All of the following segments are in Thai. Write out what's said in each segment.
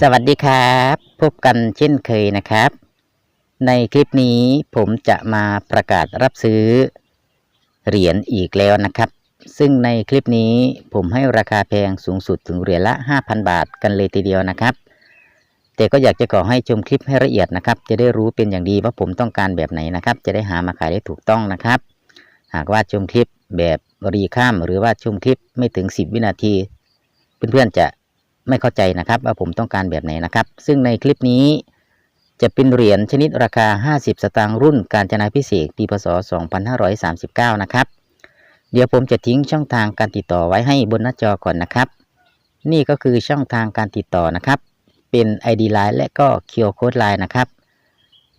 สวัสดีครับ พบกันเช่นเคยนะครับ ในคลิปนี้ผมจะมาประกาศรับซื้อ เหรียญอีกแล้วนะครับ ซึ่งในคลิปนี้ผมให้ราคาแพงสูงสุดถึงเหรียญละ 5,000 บาทกันเลยทีเดียวนะครับ แต่ก็อยากจะขอให้ชมคลิปให้ละเอียดนะครับ จะได้รู้เป็นอย่างดีว่าผมต้องการแบบไหนนะครับ จะได้หามาขายได้ถูกต้องนะครับ หากว่าชมคลิปแบบรีข้ามหรือว่าชมคลิปไม่ถึง 10 วินาที เพื่อนๆจะ ไม่เข้าใจนะครับ ว่าผมต้องการแบบไหนนะครับ ซึ่งในคลิปนี้จะเป็นเหรียญชนิดราคา 50 สตางค์รุ่นการจนาพิเศษปีพศ 2539 นะครับ เดี๋ยวผมจะทิ้งช่องทางการติดต่อไว้ให้บนหน้าจอก่อนนะครับ นี่ก็คือช่องทางการติดต่อนะครับ เป็น ID Line และก็ QR Code Line นะครับ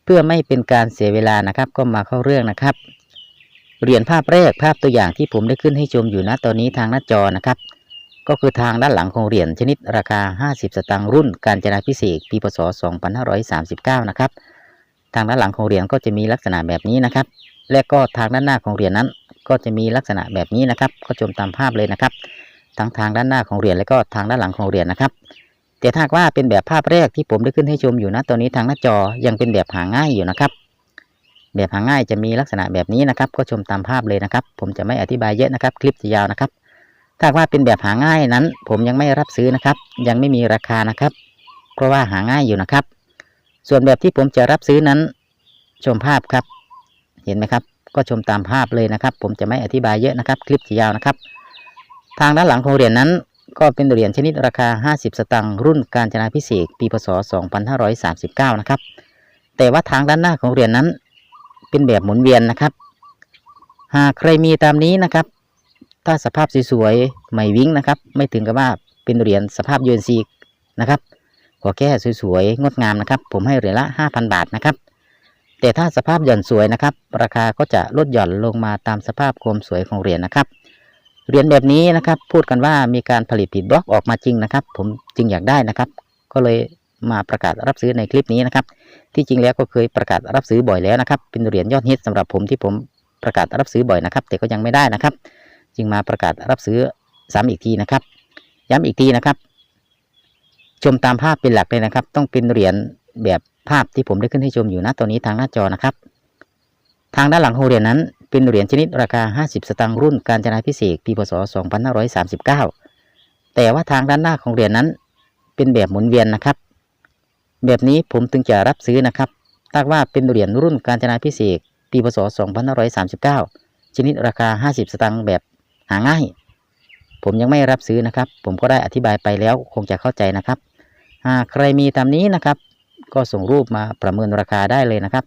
เพื่อไม่เป็นการเสียเวลานะครับ ก็มาเข้าเรื่องนะครับ เหรียญภาพแรกภาพตัวอย่างที่ผมได้ขึ้นให้ชมอยู่ณตอนนี้ทางหน้าจอนะครับ ก็คือทางด้านหลังของเหรียญชนิดราคา 50 สตางค์รุ่น การจนาพิเศษปีพศ 2539 นะครับ ทางด้านหลังของเหรียญก็จะมีลักษณะแบบนี้นะครับ และก็ทางด้านหน้าของเหรียญนั้น ก็จะมีลักษณะแบบนี้นะครับ ก็ชมตามภาพเลยนะครับ ทั้งทางด้านหน้าของเหรียญและก็ทางด้านหลังของเหรียญนะครับ แต่ถ้าว่าเป็นแบบภาพแรกที่ผมได้ขึ้นให้ชมอยู่นะตอนนี้ทางหน้าจอยังเป็นแบบหาง่ายอยู่นะครับ แบบหาง่ายจะมีลักษณะแบบนี้นะครับ ก็ชมตามภาพเลยนะครับ ผมจะไม่อธิบายเยอะนะครับ คลิปจะยาวนะครับ ถ้าว่าเป็นแบบหาง่ายนั้น ผมยังไม่รับซื้อนะครับ ยังไม่มีราคานะครับ เพราะว่าหาง่ายอยู่นะครับ ส่วนแบบที่ผมจะรับซื้อนั้น ชมภาพครับ เห็นไหมครับ ก็ชมตามภาพเลยนะครับ ผมจะไม่อธิบายเยอะนะครับ คลิปจะยาวนะครับ ทางด้านหลังของเหรียญนั้น ก็เป็นเหรียญชนิดราคา 50 สตางค์รุ่นการจนาพิเศษกปีพศ 2539 นะครับ แต่ว่าทางด้านหน้าของเหรียญนั้น เป็นแบบหมุนเวียนนะครับ หากใครมีตามนี้นะครับ ถ้าสภาพสวยๆไม่วิ่งนะครับ ไม่ถึงกับว่าเป็นเหรียญสภาพยูนซีนะครับขอแค่สวยๆงดงามนะครับ ผมให้เหรียญละ 5,000 บาทนะครับ แต่ถ้าสภาพหย่อนสวยนะครับ ราคาก็จะลดหย่อนลงมาตามสภาพความสวยของเหรียญนะครับ เหรียญแบบนี้นะครับ พูดกันว่ามีการผลิตผิดบล็อกออกมาจริงนะครับ ผมจึงอยากได้นะครับ ก็เลยมาประกาศรับซื้อในคลิปนี้นะครับ ที่จริงแล้วก็เคยประกาศรับซื้อบ่อยแล้วนะครับ เป็นเหรียญยอดฮิตสำหรับผมที่ผมประกาศรับซื้อบ่อยนะครับ แต่ก็ยังไม่ได้นะครับ จึงมาประกาศรับซื้อซ้ำอีกทีนะครับ ย้ำอีกทีนะครับ ชมตามภาพเป็นหลักเลยนะครับ ต้องเป็นเหรียญแบบภาพที่ผมได้ขึ้นให้ชมอยู่นะตอนนี้ทางหน้าจอนะครับ ทางด้านหลังของเหรียญนั้นเป็นเหรียญชนิดราคา 50 สตางค์รุ่นการจนาพิเศษปีพศ 2539 แต่ว่าทางด้านหน้าของเหรียญนั้นเป็นแบบหมุนเวียนนะครับ แบบนี้ผมจึงจะรับซื้อนะครับถ้าว่าเป็นเหรียญรุ่นการจนาพิเศษปีพศ 2539 ชนิดราคา 50 สตางค์แบบ หาง่าย ผมยังไม่รับซื้อนะครับ ผมก็ได้อธิบายไปแล้วคงจะเข้าใจนะครับหากใครมีตามนี้นะครับ ก็ส่งรูปมาประเมินราคาได้เลยนะครับ